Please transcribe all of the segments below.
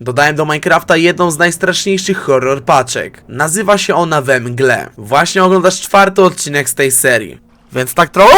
Dodałem do Minecrafta jedną z najstraszniejszych horror paczek. Nazywa się ona We Mgle. Właśnie oglądasz czwarty odcinek z tej serii. Więc tak trochę...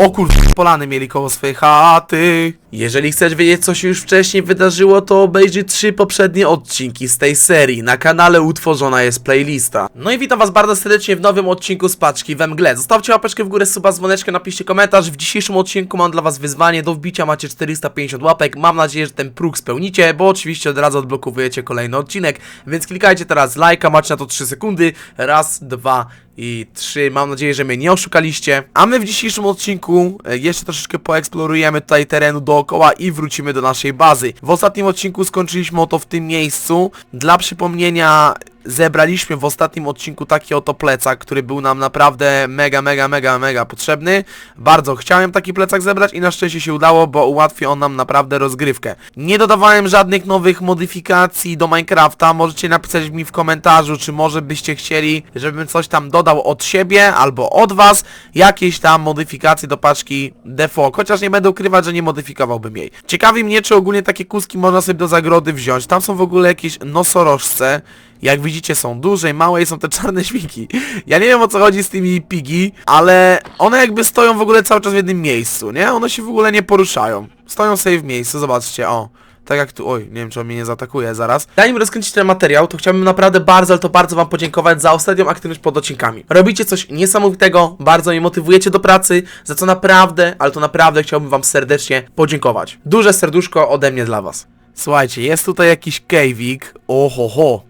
O polany mieli koło swojej chaty. Jeżeli chcesz wiedzieć, co się już wcześniej wydarzyło, to obejrzyj trzy poprzednie odcinki z tej serii. Na kanale utworzona jest playlista. No i witam was bardzo serdecznie w nowym odcinku z paczki we mgle. Zostawcie łapeczkę w górę, suba, dzwoneczkę, napiszcie komentarz. W dzisiejszym odcinku mam dla was wyzwanie. Do wbicia macie 450 łapek. Mam nadzieję, że ten próg spełnicie, bo oczywiście od razu odblokowujecie kolejny odcinek. Więc klikajcie teraz lajka, macie na to 3 sekundy. Raz, dwa i trzy. Mam nadzieję, że mnie nie oszukaliście. A my w dzisiejszym odcinku e, jeszcze troszeczkę poeksplorujemy tutaj terenu dookoła i wrócimy do naszej bazy. W ostatnim odcinku skończyliśmy oto w tym miejscu. Dla przypomnienia zebraliśmy w ostatnim odcinku taki oto plecak, który był nam naprawdę mega, mega, mega, mega potrzebny. Bardzo chciałem taki plecak zebrać i na szczęście się udało, bo ułatwi on nam naprawdę rozgrywkę. Nie dodawałem żadnych nowych modyfikacji do Minecrafta. Możecie napisać mi w komentarzu, czy może byście chcieli, żebym coś tam dodał od siebie albo od was. Jakieś tam modyfikacje do paczki Defog, chociaż nie będę ukrywać, że nie modyfikowałbym jej. Ciekawi mnie, czy ogólnie takie kuski można sobie do zagrody wziąć. Tam są w ogóle jakieś nosorożce. Jak widzicie są duże i małe i są te czarne świnki. Ja nie wiem o co chodzi z tymi pigi, ale one jakby stoją w ogóle cały czas w jednym miejscu, nie? One się w ogóle nie poruszają. Stoją sobie w miejscu, zobaczcie, o. Tak jak tu, oj, nie wiem czy on mnie nie zaatakuje zaraz. Zanim rozkręcić ten materiał, to chciałbym naprawdę bardzo, ale to bardzo wam podziękować za ostatnią aktywność pod odcinkami. Robicie coś niesamowitego, bardzo mnie motywujecie do pracy, za co naprawdę, ale to naprawdę chciałbym wam serdecznie podziękować. Duże serduszko ode mnie dla was. Słuchajcie, jest tutaj jakiś kejwik, oho ho.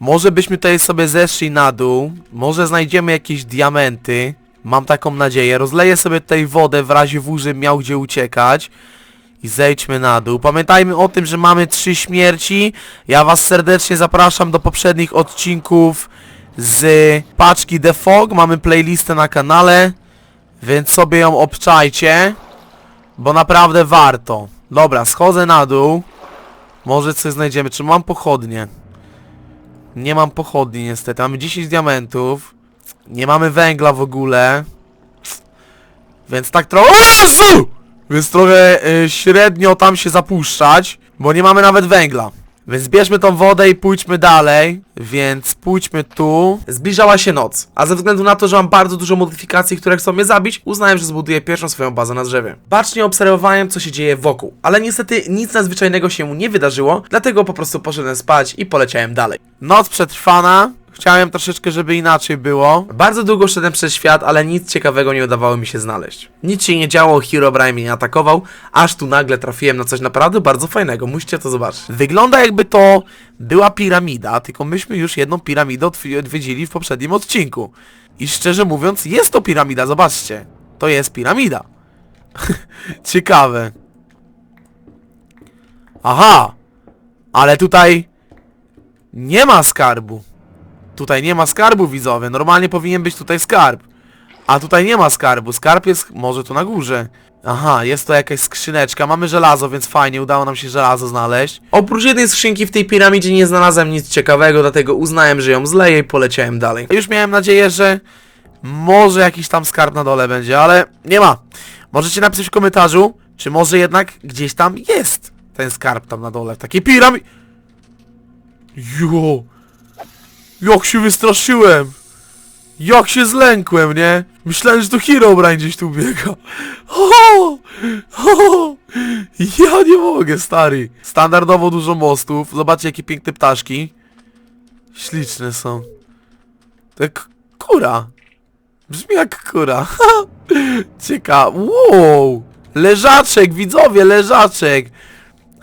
Może byśmy tutaj sobie zeszli na dół, może znajdziemy jakieś diamenty, mam taką nadzieję. Rozleję sobie tutaj wodę w razie żebym miał gdzie uciekać. I zejdźmy na dół. Pamiętajmy o tym, że mamy trzy śmierci. Ja was serdecznie zapraszam do poprzednich odcinków z paczki The Fog. Mamy playlistę na kanale, więc sobie ją obczajcie, bo naprawdę warto. Dobra, schodzę na dół. Może coś znajdziemy. Czy mam pochodnie? Nie mam pochodni niestety. Mamy 10 diamentów. Nie mamy węgla w ogóle. Więc tak trochę... Więc trochę y, średnio tam się zapuszczać, bo nie mamy nawet węgla. Więc bierzmy tą wodę i pójdźmy dalej, więc pójdźmy tu. Zbliżała się noc, a ze względu na to, że mam bardzo dużo modyfikacji, które chcą mnie zabić, uznałem, że zbuduję pierwszą swoją bazę na drzewie. Bacznie obserwowałem, co się dzieje wokół, ale niestety nic nadzwyczajnego się nie wydarzyło, dlatego po prostu poszedłem spać i poleciałem dalej. Noc przetrwana, Chciałem troszeczkę, żeby inaczej było. Bardzo długo szedłem przez świat, ale nic ciekawego nie udawało mi się znaleźć. Nic się nie działo, Herobrine mnie nie atakował, aż tu nagle trafiłem na coś naprawdę bardzo fajnego. Musicie to zobaczyć. Wygląda jakby to była piramida, tylko myśmy już jedną piramidę odwi- odwiedzili w poprzednim odcinku. I szczerze mówiąc, jest to piramida, zobaczcie. To jest piramida. Ciekawe. Aha! Ale tutaj nie ma skarbu. Tutaj nie ma skarbu widzowie, normalnie powinien być tutaj skarb. A tutaj nie ma skarbu, skarb jest może tu na górze. Aha, jest to jakaś skrzyneczka, mamy żelazo, więc fajnie, udało nam się żelazo znaleźć. Oprócz jednej skrzynki w tej piramidzie nie znalazłem nic ciekawego, dlatego uznałem, że ją zleję i poleciałem dalej. Już miałem nadzieję, że może jakiś tam skarb na dole będzie, ale nie ma. Możecie napisać w komentarzu, czy może jednak gdzieś tam jest ten skarb tam na dole, w takiej piramidzie. Jo! Jak się wystraszyłem! Jak się zlękłem, nie? Myślałem, że to Herobrine gdzieś tu biega. O! O! Ja nie mogę, stary. Standardowo dużo mostów. Zobaczcie, jakie piękne ptaszki. Śliczne są. To jak kura. Brzmi jak kura. Ciekawe. Wow! Leżaczek, widzowie, leżaczek.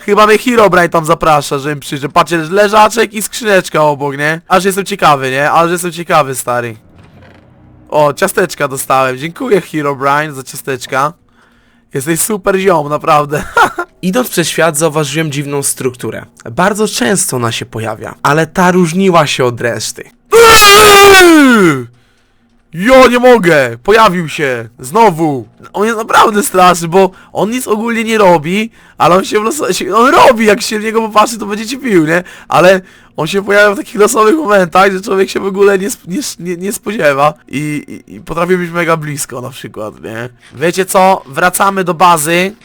Chyba mnie Herobrine tam zaprasza, żebym przyszedł. Patrzcie, leżaczek i skrzyneczka obok, nie? Aż jestem ciekawy, nie? Aż jestem ciekawy, stary. O, ciasteczka dostałem. Dziękuję Herobrine za ciasteczka. Jesteś super ziom, naprawdę. Idąc przez świat zauważyłem dziwną strukturę. Bardzo często ona się pojawia, ale ta różniła się od reszty. Jo, nie mogę! Pojawił się! Znowu! On jest naprawdę straszny, bo on nic ogólnie nie robi, ale on się w On robi, jak się w niego popatrzy, to będzie ci pił, nie? Ale on się pojawia w takich losowych momentach, że człowiek się w ogóle nie, nie, nie, nie spodziewa i, i, i potrafi być mega blisko na przykład, nie? Wiecie co? Wracamy do bazy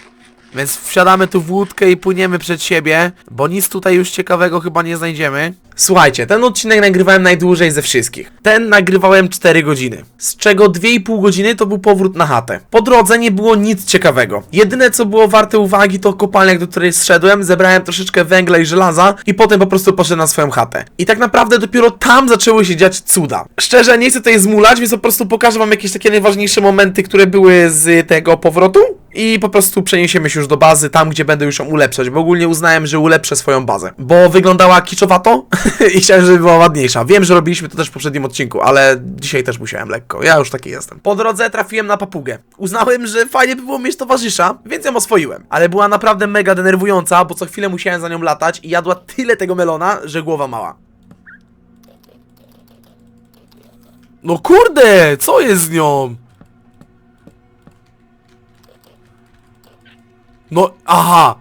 Więc wsiadamy tu w łódkę i płyniemy przed siebie, bo nic tutaj już ciekawego chyba nie znajdziemy. Słuchajcie, ten odcinek nagrywałem najdłużej ze wszystkich. Ten nagrywałem 4 godziny, z czego 2,5 godziny to był powrót na chatę. Po drodze nie było nic ciekawego. Jedyne co było warte uwagi to kopalnia, do której zszedłem, zebrałem troszeczkę węgla i żelaza i potem po prostu poszedłem na swoją chatę. I tak naprawdę dopiero tam zaczęły się dziać cuda. Szczerze, nie chcę tutaj zmulać, więc po prostu pokażę wam jakieś takie najważniejsze momenty, które były z tego powrotu i po prostu przeniesiemy się już do bazy, tam gdzie będę już ją ulepszać, bo ogólnie uznałem, że ulepszę swoją bazę, bo wyglądała kiczowato i chciałem, żeby była ładniejsza. Wiem, że robiliśmy to też w poprzednim odcinku, ale dzisiaj też musiałem lekko, ja już taki jestem. Po drodze trafiłem na papugę. Uznałem, że fajnie by było mieć towarzysza, więc ją oswoiłem, ale była naprawdę mega denerwująca, bo co chwilę musiałem za nią latać i jadła tyle tego melona, że głowa mała. No kurde, co jest z nią? No, aha!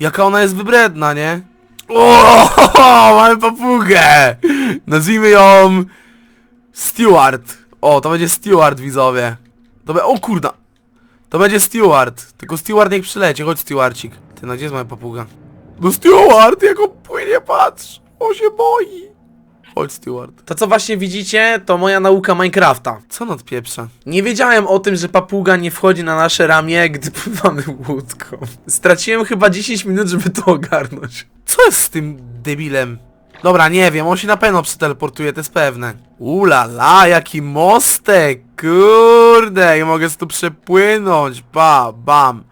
Jaka ona jest wybredna, nie? O, mamy papugę! Nazwijmy ją... Stewart. O, to będzie Stewart, widzowie. To be... O kurda! To będzie Stewart. Tylko Stewart niech przyleci, chodź Stewarcik. Ty, no gdzie jest moja papuga? No Stewart, jak on płynie, patrz! On się boi! Chodź Stewart. To co właśnie widzicie, to moja nauka Minecrafta. Co on odpieprza? Nie wiedziałem o tym, że papuga nie wchodzi na nasze ramię, gdy pływamy łódką. Straciłem chyba 10 minut, żeby to ogarnąć. Co jest z tym debilem? Dobra, nie wiem, on się na pewno przeteleportuje, to jest pewne. Ula la, jaki mostek, kurde, i mogę tu przepłynąć, ba, bam.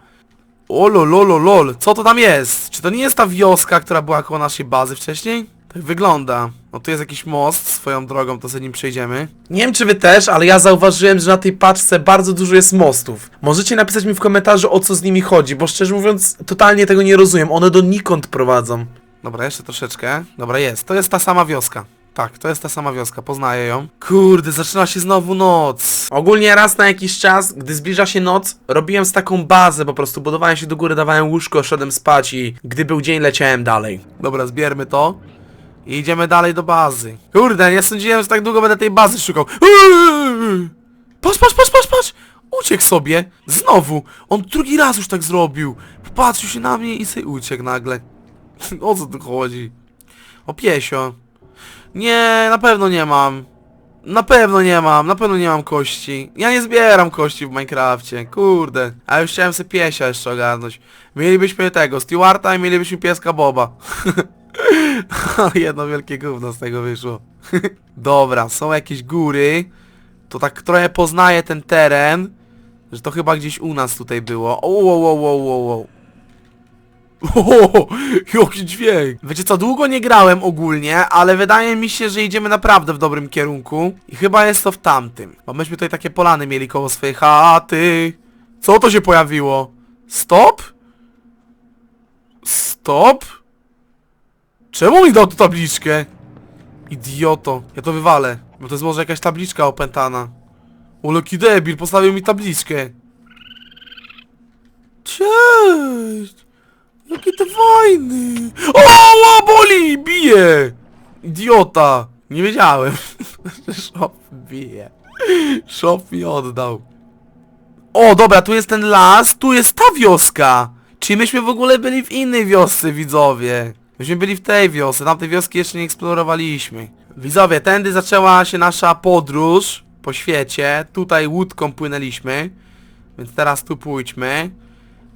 O lol, lol, lol, co to tam jest? Czy to nie jest ta wioska, która była koło naszej bazy wcześniej? Tak wygląda. No tu jest jakiś most, swoją drogą, to za nim przejdziemy. Nie wiem czy wy też, ale ja zauważyłem, że na tej paczce bardzo dużo jest mostów. Możecie napisać mi w komentarzu o co z nimi chodzi, bo szczerze mówiąc totalnie tego nie rozumiem. One do nikąd prowadzą. Dobra, jeszcze troszeczkę. Dobra, jest. To jest ta sama wioska. Tak, to jest ta sama wioska, poznaję ją. Kurde, zaczyna się znowu noc. Ogólnie raz na jakiś czas, gdy zbliża się noc, robiłem z taką bazę, po prostu budowałem się do góry, dawałem łóżko, szedłem spać i gdy był dzień, leciałem dalej. Dobra, zbiermy to. I idziemy dalej do bazy. Kurde, nie sądziłem, że tak długo będę tej bazy szukał. Eee! Patrz, patrz, patrz, patrz, patrz! Uciekł sobie! Znowu! On drugi raz już tak zrobił! Popatrzył się na mnie i sobie uciekł nagle. O co tu chodzi? O piesio. Nie, na pewno nie mam. Na pewno nie mam, na pewno nie mam kości. Ja nie zbieram kości w Minecrafcie, kurde. A już chciałem sobie piesia jeszcze ogarnąć. Mielibyśmy tego, Stewarta i mielibyśmy pieska Boba. Jedno wielkie gówno z tego wyszło. Dobra, są jakieś góry. To tak trochę poznaję ten teren. Że to chyba gdzieś u nas tutaj było. O, wow, wow, wow, wow, wow. O, jaki dźwięk! Wiecie co, długo nie grałem ogólnie, ale wydaje mi się, że idziemy naprawdę w dobrym kierunku. I chyba jest to w tamtym. Bo myśmy tutaj takie polany mieli koło swojej chaty. Co to się pojawiło? Stop? Stop? Czemu mi dał tu tabliczkę? Idioto. Ja to wywalę. Bo to jest może jakaś tabliczka opętana. Uloki debil, postawił mi tabliczkę. Cześć! Jaki to fajny! O, o, boli! Bije! Idiota! Nie wiedziałem. Szop bije. Szop mi oddał. O, dobra, tu jest ten las, tu jest ta wioska! Czyli myśmy w ogóle byli w innej wiosce, widzowie. Myśmy byli w tej wiosce, tamtej wioski jeszcze nie eksplorowaliśmy. Widzowie, tędy zaczęła się nasza podróż po świecie. Tutaj łódką płynęliśmy. Więc teraz tu pójdźmy.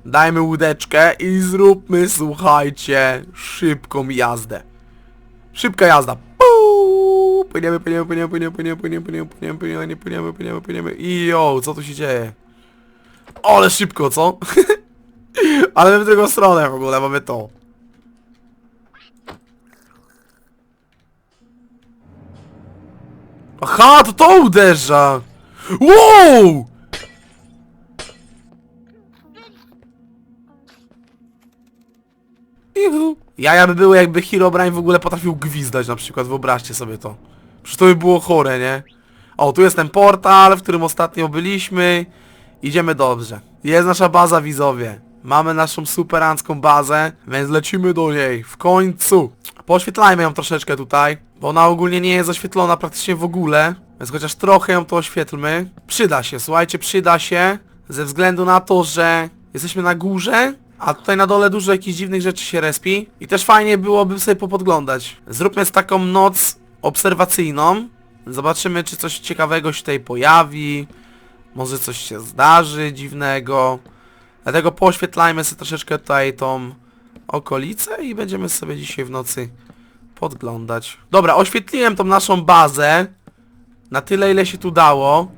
Dajmy łódeczkę i zróbmy, słuchajcie, szybką jazdę. Szybka jazda. Puu! Płyniemy, płyniemy, płyniemy, płyniemy, płyniemy, płyniemy, płyniemy, płyniemy, płyniemy, płyniemy, płyniemy, płyniemy. I jo, co tu się dzieje? Ale szybko, co? Ale w drugą stronę w ogóle mamy to. Aha, to to uderza! Wow! Ihu. Jaja by były jakby Herobrine w ogóle potrafił gwizdać na przykład, wyobraźcie sobie to. Przecież to by było chore, nie? O, tu jest ten portal, w którym ostatnio byliśmy. Idziemy dobrze. Jest nasza baza widzowie. Mamy naszą superancką bazę, więc lecimy do niej. W końcu. Poświetlajmy ją troszeczkę tutaj, bo ona ogólnie nie jest oświetlona praktycznie w ogóle. Więc chociaż trochę ją to oświetlmy. Przyda się, słuchajcie, przyda się. Ze względu na to, że jesteśmy na górze, A tutaj na dole dużo jakichś dziwnych rzeczy się respi. I też fajnie byłoby sobie popodglądać. Zróbmy taką noc obserwacyjną. Zobaczymy, czy coś ciekawego się tutaj pojawi. Może coś się zdarzy dziwnego. Dlatego poświetlajmy sobie troszeczkę tutaj tą okolicę i będziemy sobie dzisiaj w nocy podglądać. Dobra, oświetliłem tą naszą bazę. Na tyle, ile się tu dało.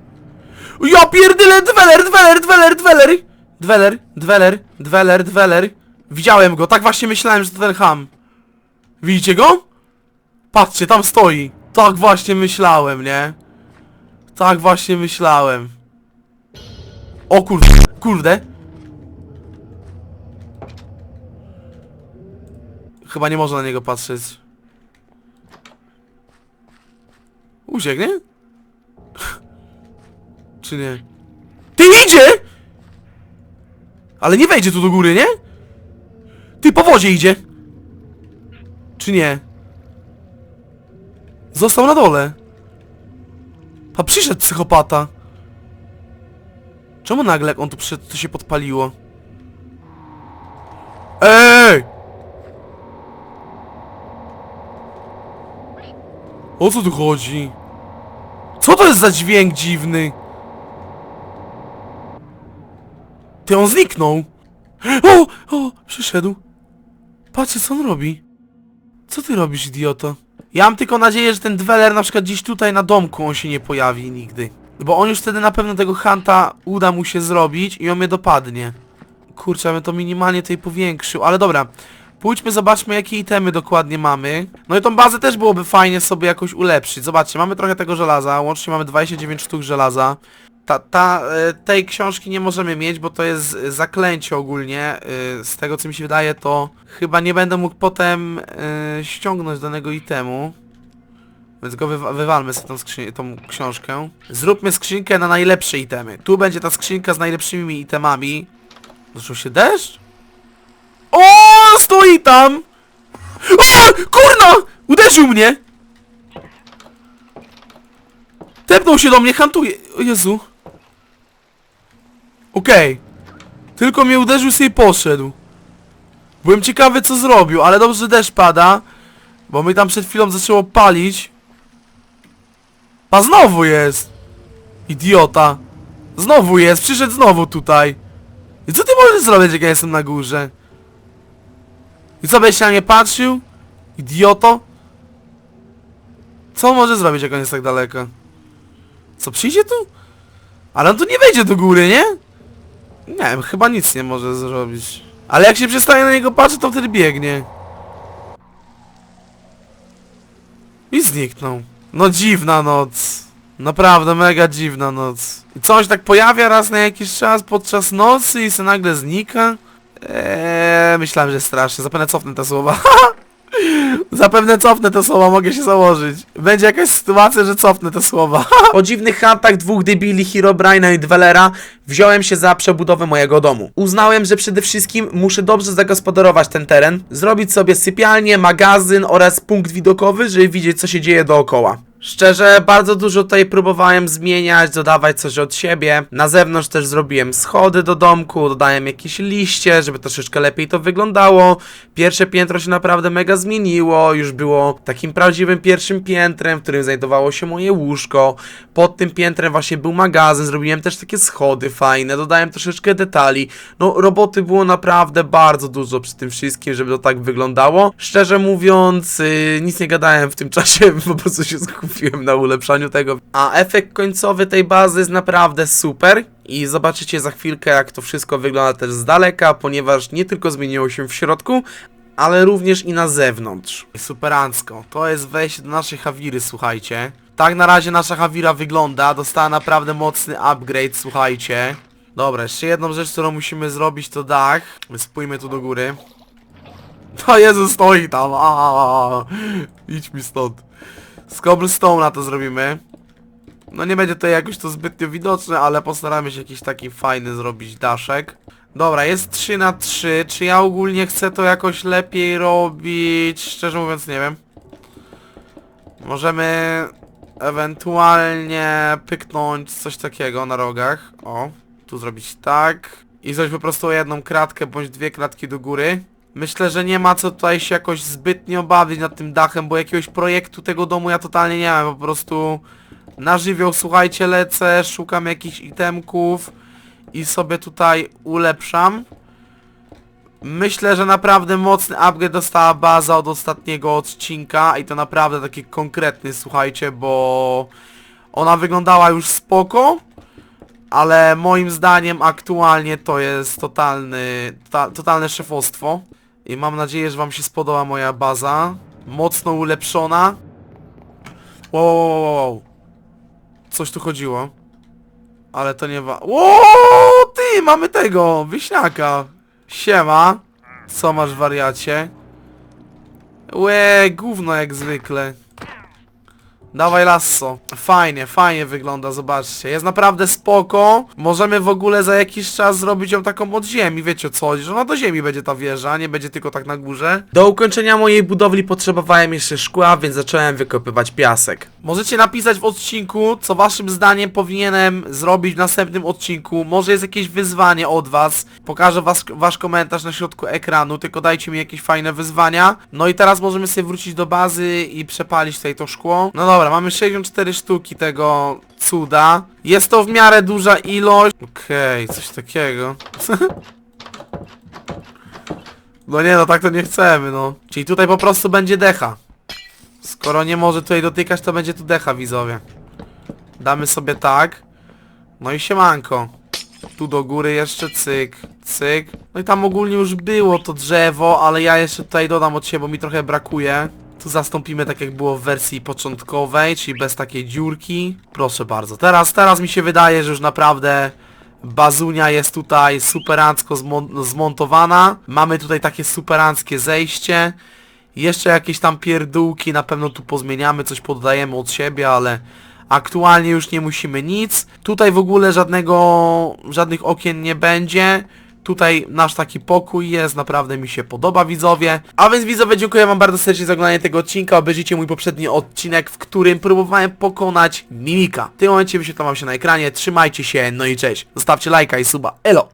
Ja pierdyle, dweler, dweler, dweler, dweler! Dweler, dweler, dweler, dweler. Widziałem go, tak właśnie myślałem, że to ten ham. Widzicie go? Patrzcie, tam stoi. Tak właśnie myślałem, nie? Tak właśnie myślałem. O kurde, kurde. Chyba nie można na niego patrzeć. Uciekł, nie? Czy nie? Ty idzie! Ale nie wejdzie tu do góry, nie? Ty po wodzie idzie! Czy nie? Został na dole. A przyszedł psychopata. Czemu nagle jak on tu przyszedł, to się podpaliło? Ej! O co tu chodzi? Co to jest za dźwięk dziwny? Ty on zniknął! O! O! Przyszedł! Patrzcie co on robi. Co ty robisz, idioto? Ja mam tylko nadzieję, że ten dweler na przykład gdzieś tutaj na domku on się nie pojawi nigdy. Bo on już wtedy na pewno tego hanta uda mu się zrobić i on mnie dopadnie. Kurczę, ja bym to minimalnie tutaj powiększył, ale dobra. Pójdźmy, zobaczmy jakie itemy dokładnie mamy. No i tą bazę też byłoby fajnie sobie jakoś ulepszyć. Zobaczcie, mamy trochę tego żelaza, łącznie mamy 29 sztuk żelaza. Ta, ta, e, tej książki nie możemy mieć, bo to jest zaklęcie ogólnie. E, Z tego co mi się wydaje, to chyba nie będę mógł potem e, ściągnąć danego itemu. Więc go wywa wywalmy sobie tą, tą książkę. Zróbmy skrzynkę na najlepsze itemy. Tu będzie ta skrzynka z najlepszymi itemami. Zaczął się deszcz? O, stoi tam! O, kurna! Uderzył mnie! Tepnął się do mnie, hantuje. O Jezu. Okej. Tylko mnie uderzył sobie poszedł. Byłem ciekawy co zrobił, ale dobrze, że deszcz pada. Bo mi tam przed chwilą zaczęło palić. A znowu jest! Idiota! Znowu jest, przyszedł znowu tutaj. I co ty możesz zrobić, jak ja jestem na górze? I co, będziesz na mnie patrzył? Idioto? Co może zrobić, jak on jest tak daleko? Co, przyjdzie tu? Ale on tu nie wejdzie do góry, nie? Nie wiem, chyba nic nie może zrobić. Ale jak się przestanie na niego patrzeć, to wtedy biegnie. I zniknął. No dziwna noc. Naprawdę mega dziwna noc. I coś tak pojawia raz na jakiś czas podczas nocy i se nagle znika. Eee, myślałem, że strasznie. Zapewne cofnę te słowa. Zapewne cofnę te słowa, mogę się założyć. Będzie jakaś sytuacja, że cofnę te słowa. po dziwnych hantach dwóch debili, Herobrine'a i Dwellera, wziąłem się za przebudowę mojego domu. Uznałem, że przede wszystkim muszę dobrze zagospodarować ten teren, zrobić sobie sypialnię, magazyn oraz punkt widokowy, żeby widzieć co się dzieje dookoła. Szczerze, bardzo dużo tutaj próbowałem zmieniać, dodawać coś od siebie. Na zewnątrz też zrobiłem schody do domku, dodałem jakieś liście, żeby troszeczkę lepiej to wyglądało. Pierwsze piętro się naprawdę mega zmieniło, już było takim prawdziwym pierwszym piętrem, w którym znajdowało się moje łóżko. Pod tym piętrem właśnie był magazyn, zrobiłem też takie schody fajne, dodałem troszeczkę detali. No, roboty było naprawdę bardzo dużo przy tym wszystkim, żeby to tak wyglądało. Szczerze mówiąc, yy, nic nie gadałem w tym czasie, po prostu się skupiłem na ulepszaniu tego. A efekt końcowy tej bazy jest naprawdę super. I zobaczycie za chwilkę, jak to wszystko wygląda też z daleka, ponieważ nie tylko zmieniło się w środku, ale również i na zewnątrz. Superancko. To jest wejście do naszej Hawiry, słuchajcie. Tak na razie nasza Hawira wygląda. Dostała naprawdę mocny upgrade, słuchajcie. Dobra, jeszcze jedną rzecz, którą musimy zrobić to dach. Więc pójmy tu do góry. To Jezu stoi tam. Aaaa. Idź mi stąd. Z cobblestone'a to zrobimy. No nie będzie to jakoś to zbytnio widoczne, ale postaramy się jakiś taki fajny zrobić daszek. Dobra, jest 3 na 3 Czy ja ogólnie chcę to jakoś lepiej robić? Szczerze mówiąc nie wiem. Możemy ewentualnie pyknąć coś takiego na rogach. O, tu zrobić tak. i coś po prostu jedną kratkę bądź dwie kratki do góry. Myślę, że nie ma co tutaj się jakoś zbytnio bawić nad tym dachem, bo jakiegoś projektu tego domu ja totalnie nie mam, po prostu na żywioł, słuchajcie, lecę, szukam jakichś itemków i sobie tutaj ulepszam. Myślę, że naprawdę mocny upgrade dostała baza od ostatniego odcinka i to naprawdę taki konkretny, słuchajcie, bo ona wyglądała już spoko, ale moim zdaniem aktualnie to jest totalny, ta, totalne szefostwo i mam nadzieję, że wam się spodoba moja baza, mocno ulepszona. Wow, wow, wow, wow, wow. Coś tu chodziło. Ale to nie wa... Ło, ty, mamy tego, wiśniaka. Siema. Co masz, wariacie? Łe, gówno jak zwykle. Dawaj lasso. Fajnie, fajnie wygląda, zobaczcie. Jest naprawdę spoko. Możemy w ogóle za jakiś czas zrobić ją taką od ziemi, wiecie co że ona do ziemi będzie ta wieża, nie będzie tylko tak na górze. Do ukończenia mojej budowli potrzebowałem jeszcze szkła, więc zacząłem wykopywać piasek. Możecie napisać w odcinku, co waszym zdaniem powinienem zrobić w następnym odcinku. Może jest jakieś wyzwanie od was. Pokażę was, wasz komentarz na środku ekranu, tylko dajcie mi jakieś fajne wyzwania. No i teraz możemy sobie wrócić do bazy i przepalić tutaj to szkło. No dobra, mamy 64 sztuki tego cuda. Jest to w miarę duża ilość. Okej, coś takiego. no nie no, tak to nie chcemy, no. Czyli tutaj po prostu będzie decha. Skoro nie może tutaj dotykać, to będzie tu decha, widzowie. Damy sobie tak. No i siemanko. Tu do góry jeszcze cyk, cyk. No i tam ogólnie już było to drzewo, ale ja jeszcze tutaj dodam od siebie, bo mi trochę brakuje. Tu zastąpimy tak jak było w wersji początkowej, czyli bez takiej dziurki. Proszę bardzo. Teraz, teraz mi się wydaje, że już naprawdę bazunia jest tutaj superancko zmon zmontowana. Mamy tutaj takie superanckie zejście. Jeszcze jakieś tam pierdółki na pewno tu pozmieniamy, coś poddajemy od siebie, ale aktualnie już nie musimy nic. Tutaj w ogóle żadnego, żadnych okien nie będzie. Tutaj nasz taki pokój jest, naprawdę mi się podoba widzowie. A więc widzowie dziękuję wam bardzo serdecznie za oglądanie tego odcinka. Obejrzyjcie mój poprzedni odcinek, w którym próbowałem pokonać Mimika. W tym momencie wyświetlam wam się na ekranie. Trzymajcie się, no i cześć. Zostawcie lajka i suba. Elo!